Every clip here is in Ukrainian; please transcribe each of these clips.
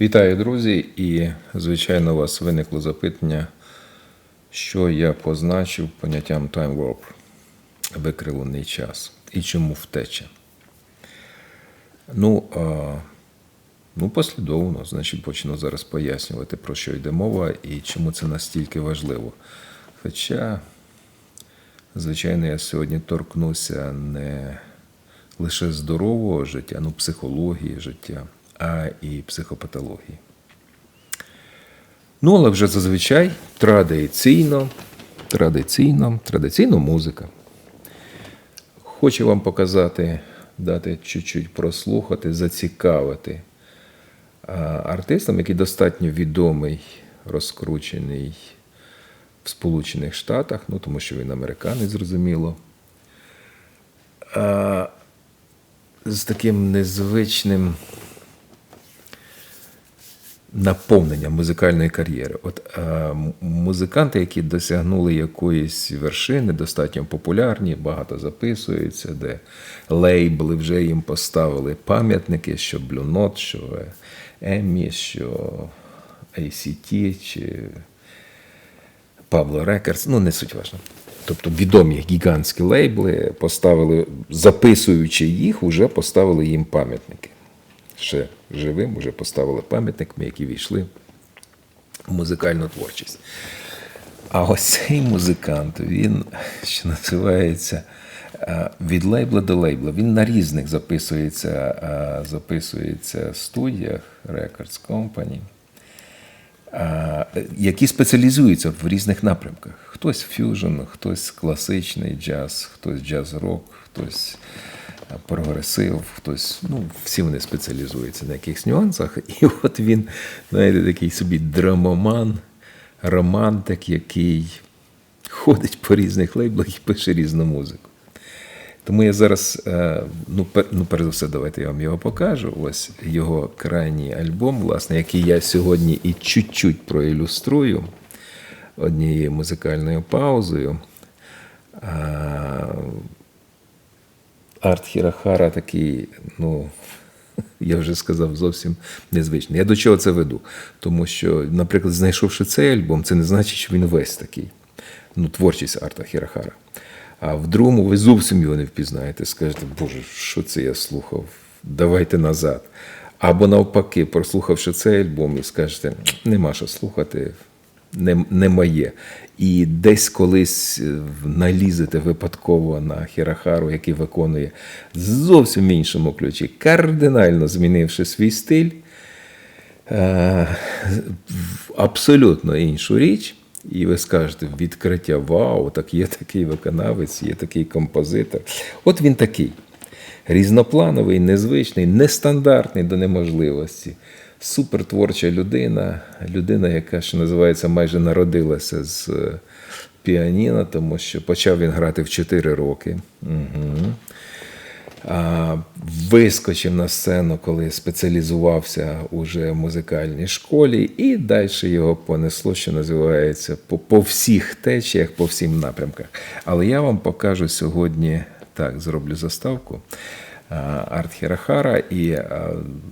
Вітаю, друзі! І, звичайно, у вас виникло запитання, що я позначив поняттям time warp – викривлений час і чому втеча. Ну, а, ну, послідовно, значить, почну зараз пояснювати, про що йде мова і чому це настільки важливо. Хоча, звичайно, я сьогодні торкнуся не лише здорового життя, ну, психології життя, а і психопатології. Ну, але вже зазвичай традиційно, традиційно, традиційно музика. Хочу вам показати, дати чуть-чуть прослухати, зацікавити артистам, який достатньо відомий, розкручений в Сполучених Штатах, ну тому що він американець, зрозуміло. З таким незвичним наповненням музикальної кар'єри. От е, музиканти, які досягнули якоїсь вершини, достатньо популярні, багато записуються, де лейбли вже їм поставили пам'ятники, що Note, що Еммі, що ACT, чи Pablo Records, ну не суть важно. Тобто відомі гігантські лейбли поставили, записуючи їх, вже поставили їм пам'ятники. Ще живим, вже поставили пам'ятниками, які війшли в музикальну творчість. А ось цей музикант, він, що називається, е, від лейбла до лейбла. Він на різних записується, е, записується студіях Records Company які спеціалізуються в різних напрямках. Хтось ф'южн, хтось класичний джаз, хтось джаз-рок, хтось прогресив, хтось, ну, всі вони спеціалізуються на якихось нюансах. І от він, знаєте, такий собі драмоман, романтик, який ходить по різних лейблах і пише різну музику. Тому я зараз, е, ну, пер, ну, перш за все, давайте я вам його покажу. Ось його крайній альбом, власне, який я сьогодні і чуть-чуть проілюструю однією музикальною паузою. Арт Хірахара такий, ну, я вже сказав, зовсім незвичний. Я до чого це веду? Тому що, наприклад, знайшовши цей альбом, це не значить, що він весь такий. Ну, творчість Арта Хірахара. А в другому ви зовсім його не впізнаєте. Скажете, Боже, що це я слухав? Давайте назад. Або навпаки, прослухавши цей альбом, і скажете, нема що слухати, не, не моє. І десь колись е, налізете випадково на Хірахару, який виконує зовсім в іншому ключі, кардинально змінивши свій стиль, е, в абсолютно іншу річ. І ви скажете, відкриття вау, так є такий виконавець, є такий композитор. От він такий. Різноплановий, незвичний, нестандартний до неможливості. Супертворча людина, людина, яка що називається, майже народилася з е, піаніно, тому що почав він грати в 4 роки. Угу. А, Вискочив на сцену, коли спеціалізувався уже в музикальній школі, і далі його понесло, що називається, по, по всіх течіях, по всім напрямках. Але я вам покажу сьогодні, так, зроблю заставку. А, Арт Хірахара, і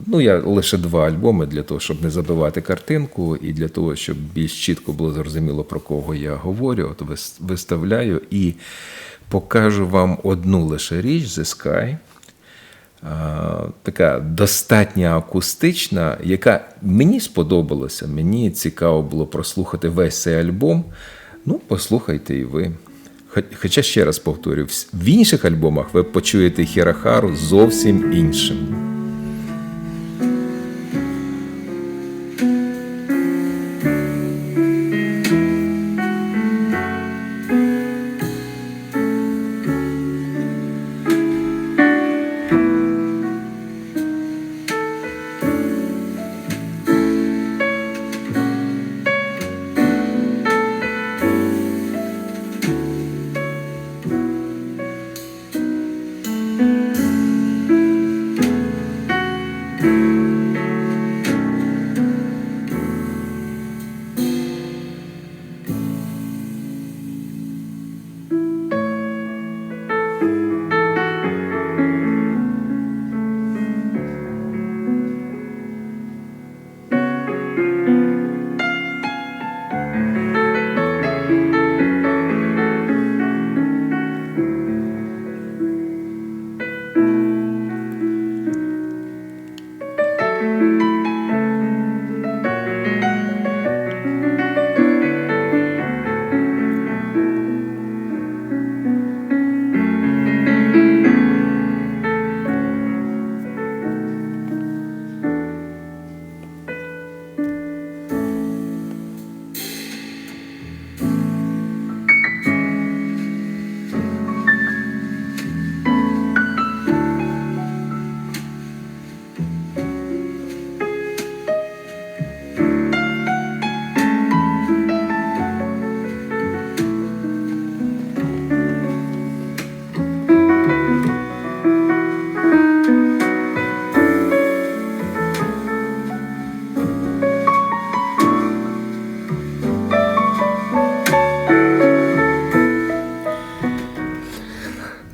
ну, я лише два альбоми для того, щоб не забивати картинку, і для того, щоб більш чітко було зрозуміло, про кого я говорю, от виставляю і покажу вам одну лише річ The Sky. Така достатньо акустична, яка мені сподобалася. Мені цікаво було прослухати весь цей альбом. Ну, послухайте і ви. Хо- Хоча ще раз повторю, в інших альбомах ви почуєте Хірахару зовсім іншим.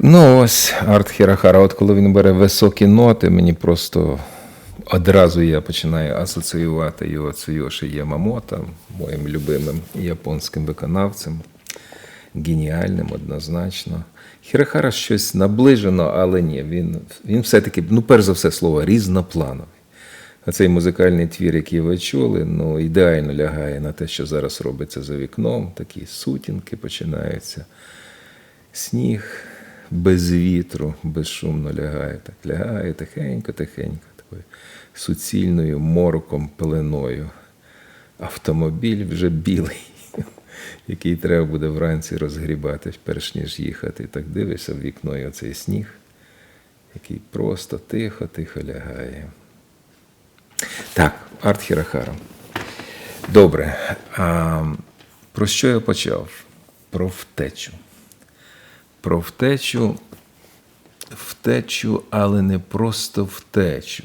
Ну, ось Арт Хірахара. От коли він бере високі ноти, мені просто одразу я починаю асоціювати його з Йоші Ямамото, моїм любимим японським виконавцем. Геніальним однозначно. Хірахара щось наближено, але ні. Він, він все-таки, ну, перш за все, слово різноплановий. Оцей музикальний твір, який ви чули, ну, ідеально лягає на те, що зараз робиться за вікном. Такі сутінки починаються. Сніг без вітру, безшумно лягає. Так лягає тихенько, тихенько, такою суцільною мороком, пеленою. Автомобіль вже білий, який треба буде вранці розгрібати, перш ніж їхати. Так дивишся в вікно і оцей сніг, який просто тихо-тихо лягає. Так, Арт Хірахара. Добре. А, про що я почав? Про втечу. Про втечу, втечу, але не просто втечу,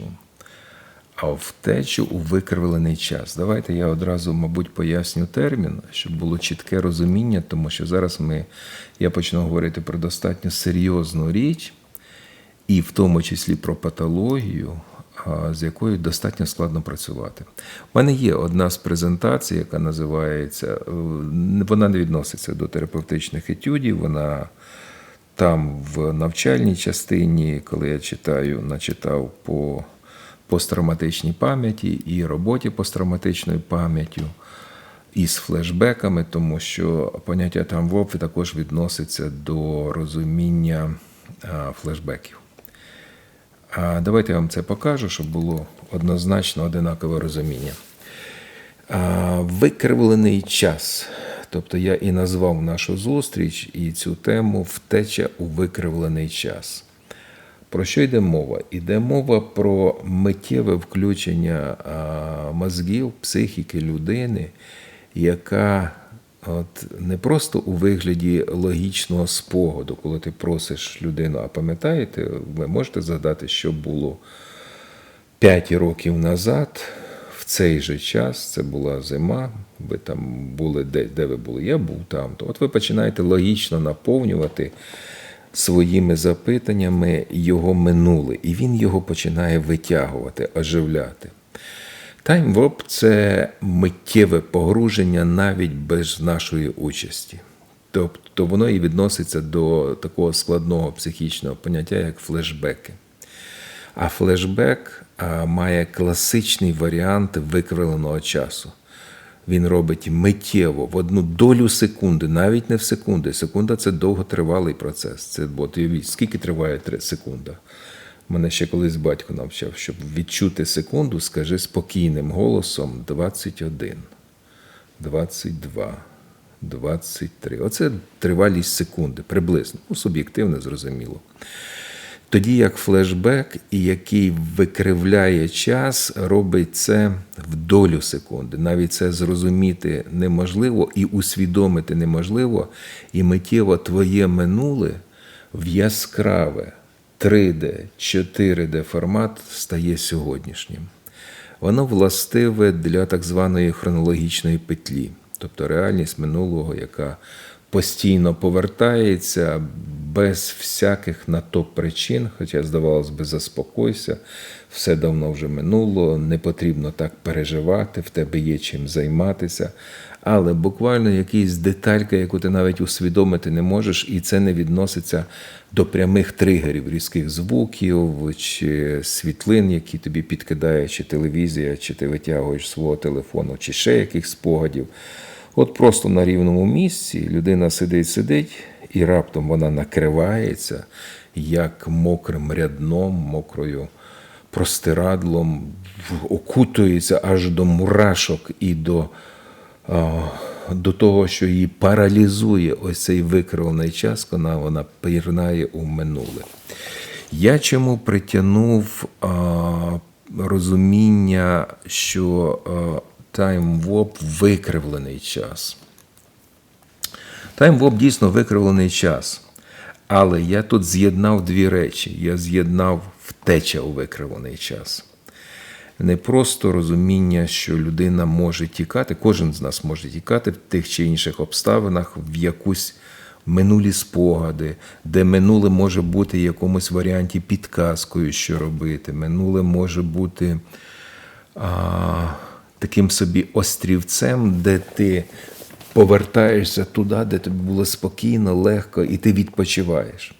а втечу у викривлений час. Давайте я одразу, мабуть, поясню термін, щоб було чітке розуміння, тому що зараз ми, я почну говорити про достатньо серйозну річ, і в тому числі про патологію, з якою достатньо складно працювати. У мене є одна з презентацій, яка називається, е, вона не відноситься до терапевтичних етюдів, вона там в навчальній частині, коли я читаю, начитав по посттравматичній пам'яті і роботі посттравматичною пам'яттю, і з флешбеками, тому що поняття там також відноситься до розуміння флешбеків. А давайте я вам це покажу, щоб було однозначно одинакове розуміння. Викривлений час. Тобто я і назвав нашу зустріч і цю тему втеча у викривлений час. Про що йде мова? Йде мова про миттєве включення мозгів, психіки людини, яка от, не просто у вигляді логічного спогаду, коли ти просиш людину, а пам'ятаєте, ви можете згадати, що було 5 років назад, в цей же час, це була зима, ви там були де, де ви були, я був там. То от ви починаєте логічно наповнювати своїми запитаннями його минуле, і він його починає витягувати, оживляти. Таймвоп це миттєве погруження навіть без нашої участі. Тобто воно і відноситься до такого складного психічного поняття, як флешбеки. А флешбек має класичний варіант викривленого часу. Він робить миттєво в одну долю секунди, навіть не в секунди. Секунда це довготривалий процес. Це от, скільки триває секунда. Мене ще колись батько навчав, щоб відчути секунду, скажи спокійним голосом 21, 22, 23. Оце тривалість секунди, приблизно. Ну, суб'єктивно, зрозуміло. Тоді як флешбек, який викривляє час, робить це в долю секунди. Навіть це зрозуміти неможливо і усвідомити неможливо, і миттєво твоє минуле в яскраве 3D, 4D формат стає сьогоднішнім. Воно властиве для так званої хронологічної петлі, тобто реальність минулого, яка постійно повертається без всяких на то причин, хоча, здавалось би, заспокойся, все давно вже минуло, не потрібно так переживати, в тебе є чим займатися. Але буквально якась деталька, яку ти навіть усвідомити не можеш, і це не відноситься до прямих тригерів, різких звуків чи світлин, які тобі підкидає, чи телевізія, чи ти витягуєш свого телефону, чи ще яких спогадів. От просто на рівному місці людина сидить, сидить, і раптом вона накривається як мокрим рядном, мокрою простирадлом, окутується аж до мурашок і до, до того, що її паралізує ось цей викривлений час, коли вона пірнає у минуле. Я чому притягнув розуміння, що таймвоп викривлений час. Таймвоп дійсно викривлений час. Але я тут з'єднав дві речі. Я з'єднав втеча у викривлений час. Не просто розуміння, що людина може тікати, кожен з нас може тікати в тих чи інших обставинах в якусь минулі спогади, де минуле може бути в якомусь варіанті підказкою, що робити. Минуле може бути а, таким собі острівцем, де ти повертаєшся туди, де тобі було спокійно, легко, і ти відпочиваєш.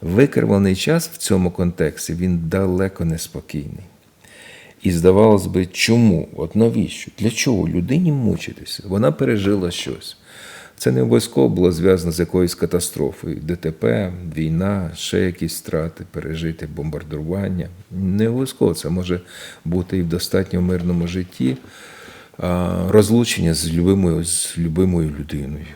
Викривлений час в цьому контексті він далеко не спокійний. І здавалось би, чому? От навіщо? Для чого людині мучитися? Вона пережила щось. Це не обов'язково було зв'язано з якоюсь катастрофою. ДТП, війна, ще якісь страти, пережити бомбардування. Не обов'язково це може бути і в достатньо мирному житті розлучення з любимою, з любимою людиною.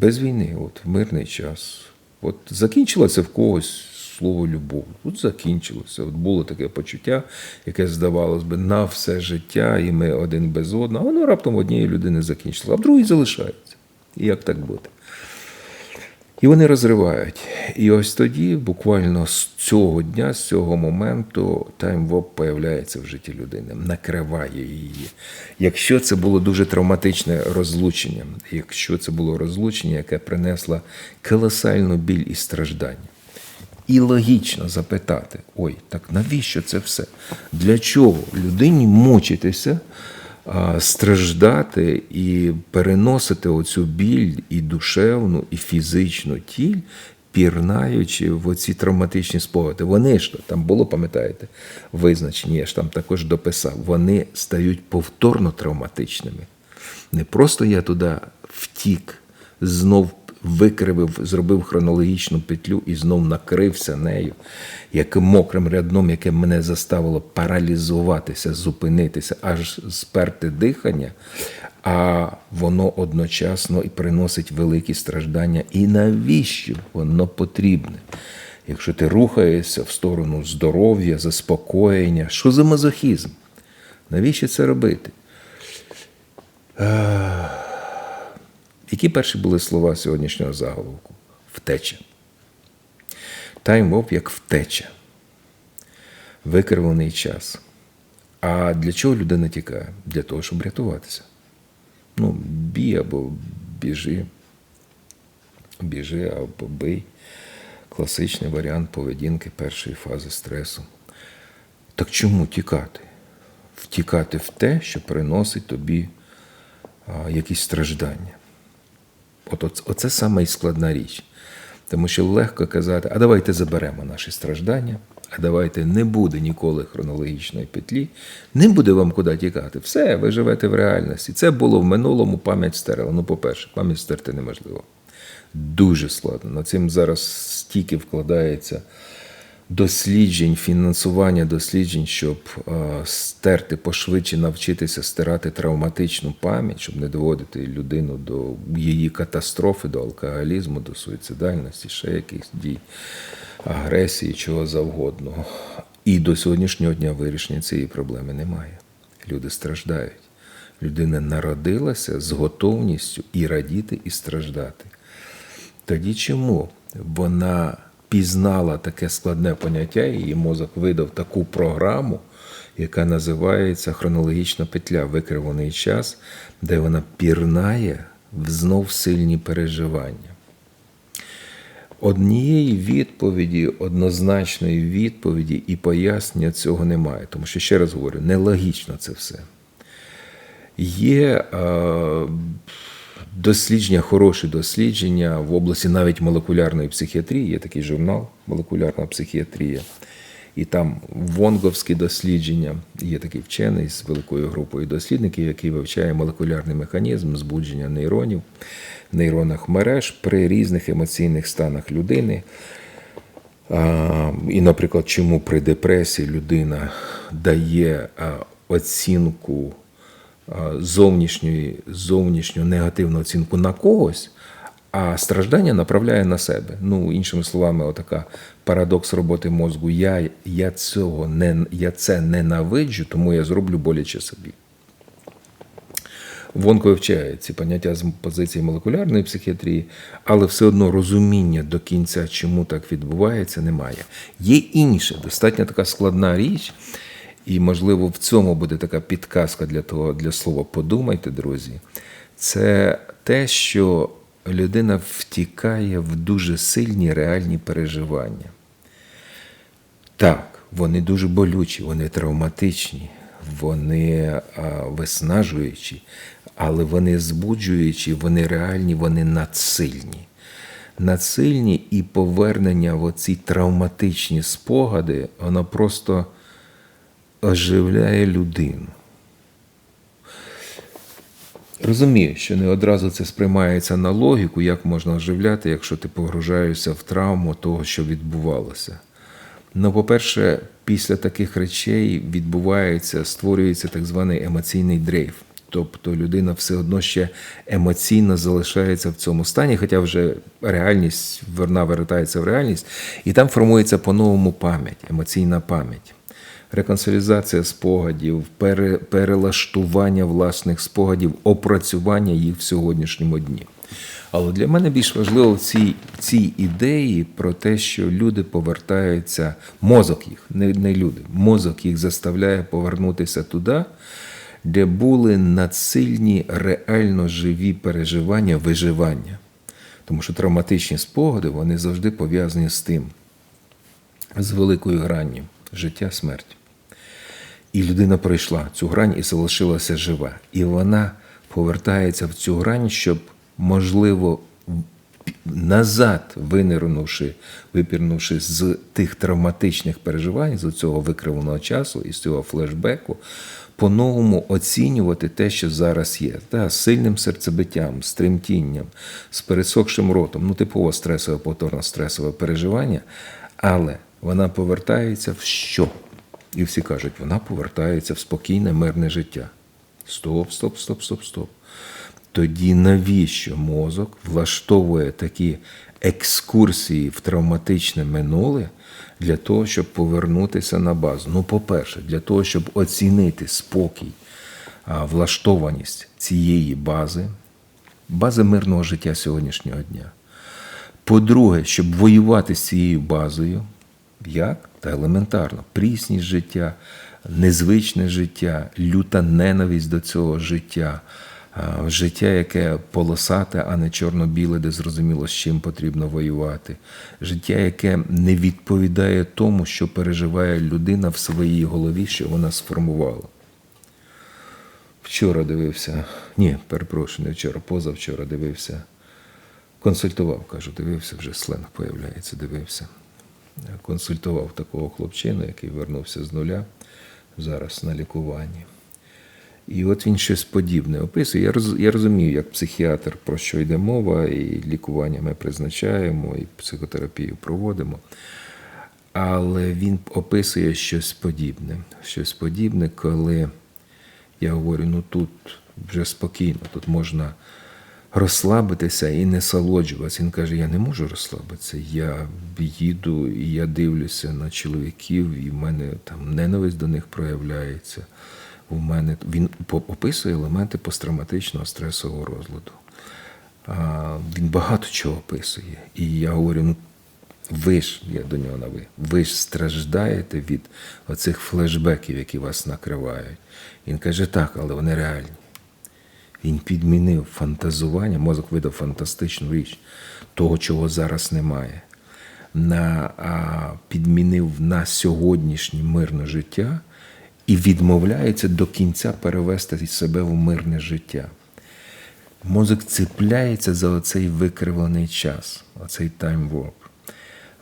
Без війни, от в мирний час. От закінчилося в когось слово любов. От закінчилося. От було таке почуття, яке здавалось би на все життя, і ми один без одного. Воно раптом однієї людини закінчилося, а в другій залишається. І як так бути? І вони розривають. І ось тоді, буквально з цього дня, з цього моменту, таймвоп появляється в житті людини, накриває її. Якщо це було дуже травматичне розлучення, якщо це було розлучення, яке принесло колосальну біль і страждання. І логічно запитати: ой, так навіщо це все? Для чого людині мучитися, страждати і переносити оцю біль і душевну, і фізичну тіль, пірнаючи в оці травматичні спогади? Вони ж там було, пам'ятаєте, визначені, я ж там також дописав, вони стають повторно травматичними. Не просто я туди втік, знов викривив, зробив хронологічну петлю і знов накрився нею, як мокрим рядном, яке мене заставило паралізуватися, зупинитися, аж сперти дихання, а воно одночасно і приносить великі страждання. І навіщо воно потрібне? Якщо ти рухаєшся в сторону здоров'я, заспокоєння, що за мазохізм? Навіщо це робити? Які перші були слова сьогоднішнього заголовку? Втеча. Тайм-оп як втеча. Викривлений час. А для чого людина тікає? Для того, щоб рятуватися. Ну, бій або біжи. Біжи або бий. Класичний варіант поведінки першої фази стресу. Так чому тікати? Втікати в те, що приносить тобі якісь страждання. От, оце саме і складна річ. Тому що легко казати, а давайте заберемо наші страждання, а давайте не буде ніколи хронологічної петлі, не буде вам куди тікати. Все, ви живете в реальності. Це було в минулому, пам'ять стерла. Ну, по-перше, пам'ять стерти неможливо. Дуже складно. Над цим зараз стільки вкладається досліджень, фінансування досліджень, щоб е, стерти пошвидше навчитися стирати травматичну пам'ять, щоб не доводити людину до її катастрофи, до алкоголізму, до суїцидальності, ще якихось дій, агресії, чого завгодно. І до сьогоднішнього дня вирішення цієї проблеми немає. Люди страждають. Людина народилася з готовністю і радіти, і страждати. Тоді чому вона пізнала таке складне поняття, і її мозок видав таку програму, яка називається хронологічна петля, викриваний час, де вона пірнає в знов сильні переживання. Однієї відповіді, однозначної відповіді і пояснення цього немає. Тому що, ще раз говорю, нелогічно це все. Є е, дослідження, хороші дослідження в області навіть молекулярної психіатрії. Є такий журнал Молекулярна психіатрія. І там вонговські дослідження. Є такий вчений з великою групою дослідників, який вивчає молекулярний механізм збудження нейронів, нейронах мереж при різних емоційних станах людини. І, наприклад, чому при депресії людина дає оцінку зовнішньої, зовнішню негативну оцінку на когось, а страждання направляє на себе. Ну, іншими словами, отака парадокс роботи мозку. Я, я, цього не, я це ненавиджу, тому я зроблю боляче собі. Вонко вивчає ці поняття з позиції молекулярної психіатрії, але все одно розуміння до кінця, чому так відбувається, немає. Є інше, достатньо така складна річ, і, можливо, в цьому буде така підказка для того, для слова подумайте, друзі. Це те, що людина втікає в дуже сильні реальні переживання. Так, вони дуже болючі, вони травматичні, вони виснажуючі, але вони збуджуючі, вони реальні, вони надсильні. Надсильні і повернення в оці травматичні спогади, воно просто оживляє людину. Розумію, що не одразу це сприймається на логіку, як можна оживляти, якщо ти погружаєшся в травму того, що відбувалося. Ну, по-перше, після таких речей відбувається, створюється так званий емоційний дрейф. Тобто людина все одно ще емоційно залишається в цьому стані, хоча вже реальність вона вертається в реальність, і там формується по-новому пам'ять, емоційна пам'ять. Реконсолізація спогадів, пере, перелаштування власних спогадів, опрацювання їх в сьогоднішньому дні. Але для мене більш важливо в цій, ідеї про те, що люди повертаються, мозок їх, не, не люди, мозок їх заставляє повернутися туди, де були надсильні, реально живі переживання, виживання. Тому що травматичні спогади вони завжди пов'язані з тим, з великою гранню життя, смерть. І людина пройшла цю грань і залишилася жива. І вона повертається в цю грань, щоб, можливо, назад, винирнувши, випірнувши з тих травматичних переживань, з цього викривленого часу і з цього флешбеку, по-новому оцінювати те, що зараз є, та, з сильним серцебиттям, з тремтінням, з пересохшим ротом, ну, типово стресове, повторно стресове переживання, але вона повертається в що? І всі кажуть, вона повертається в спокійне, мирне життя. Стоп, стоп, стоп, стоп, стоп. Тоді навіщо мозок влаштовує такі екскурсії в травматичне минуле для того, щоб повернутися на базу? Ну, по-перше, для того, щоб оцінити спокій, влаштованість цієї бази, бази мирного життя сьогоднішнього дня. По-друге, щоб воювати з цією базою, як? Та елементарно, прісність життя, незвичне життя, люта ненависть до цього життя, життя, яке полосате, а не чорно-біле, де зрозуміло, з чим потрібно воювати, життя, яке не відповідає тому, що переживає людина в своїй голові, що вона сформувала. Вчора дивився, ні, перепрошую, не вчора, позавчора дивився. Консультував, кажу, дивився, вже сленг появляється, дивився. Консультував такого хлопчину, який вернувся з нуля зараз на лікуванні. І от він щось подібне описує. Я роз, я розумію, як психіатр, про що йде мова, і лікування ми призначаємо, і психотерапію проводимо. Але він описує щось подібне. Щось подібне, коли я говорю, ну тут вже спокійно, тут можна розслабитися і не насолоджуватися. Він каже: я не можу розслабитися. Я їду і я дивлюся на чоловіків, і в мене там ненависть до них проявляється. У мене він описує елементи посттравматичного стресового розладу. Він багато чого описує. І я говорю: ну ви ж, я до нього на ви, ви ж страждаєте від оцих флешбеків, які вас накривають. Він каже, так, але вони реальні. Він підмінив фантазування, мозок видав фантастичну річ, того, чого зараз немає. На, а, Підмінив на сьогоднішнє мирне життя і відмовляється до кінця перевести себе в мирне життя. Мозок цепляється за оцей викривлений час, оцей таймворк.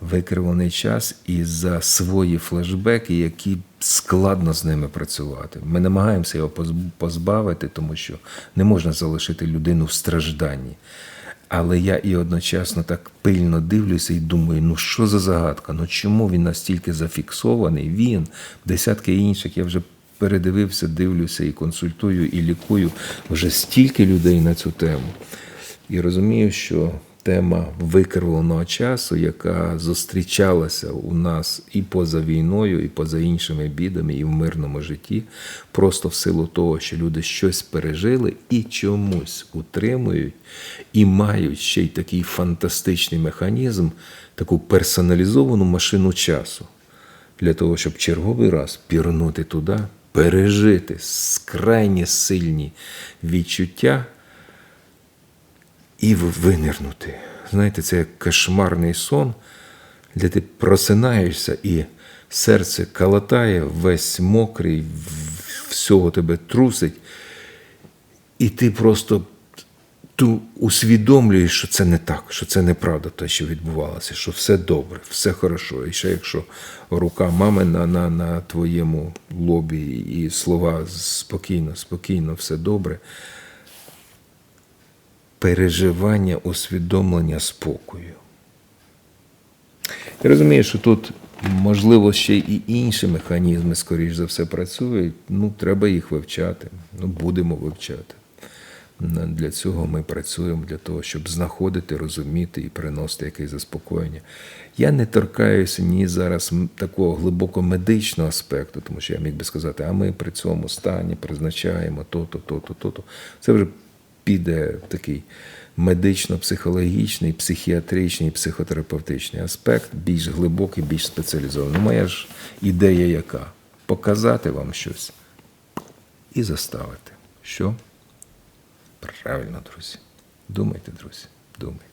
Викривлений час і за свої флешбеки, які складно з ними працювати. Ми намагаємося його позбавити, тому що не можна залишити людину в стражданні. Але я і одночасно так пильно дивлюся і думаю, ну що за загадка? Ну чому він настільки зафіксований? Він, десятки інших, я вже передивився, дивлюся і консультую, і лікую вже стільки людей на цю тему. І розумію, що тема викривленого часу, яка зустрічалася у нас і поза війною, і поза іншими бідами, і в мирному житті, просто в силу того, що люди щось пережили і чомусь утримують, і мають ще й такий фантастичний механізм, таку персоналізовану машину часу. Для того, щоб черговий раз пірнути туди, пережити крайні сильні відчуття і винирнути. Знаєте, це як кошмарний сон, де ти просинаєшся і серце калатає, весь мокрий, всього тебе трусить, і ти просто ту усвідомлюєш, що це не так, що це неправда, те, що відбувалося, що все добре, все хорошо. І ще якщо рука мами на, на, на твоєму лобі і слова спокійно, спокійно, все добре. Переживання, усвідомлення спокою. Я розумію, що тут, можливо, ще і інші механізми, скоріш за все, працюють. Ну, треба їх вивчати. Ну, будемо вивчати. Для цього ми працюємо, для того, щоб знаходити, розуміти і приносити якесь заспокоєння. Я не торкаюся ні зараз такого глибоко медичного аспекту, тому що я міг би сказати, а ми при цьому стані призначаємо то-то, то-то, то-то. Це вже піде такий медично-психологічний, психіатричний, психотерапевтичний аспект, більш глибокий, більш спеціалізований. Ну, Моя ж ідея яка? Показати вам щось і заставити. Що? Правильно, друзі. Думайте, друзі, думайте.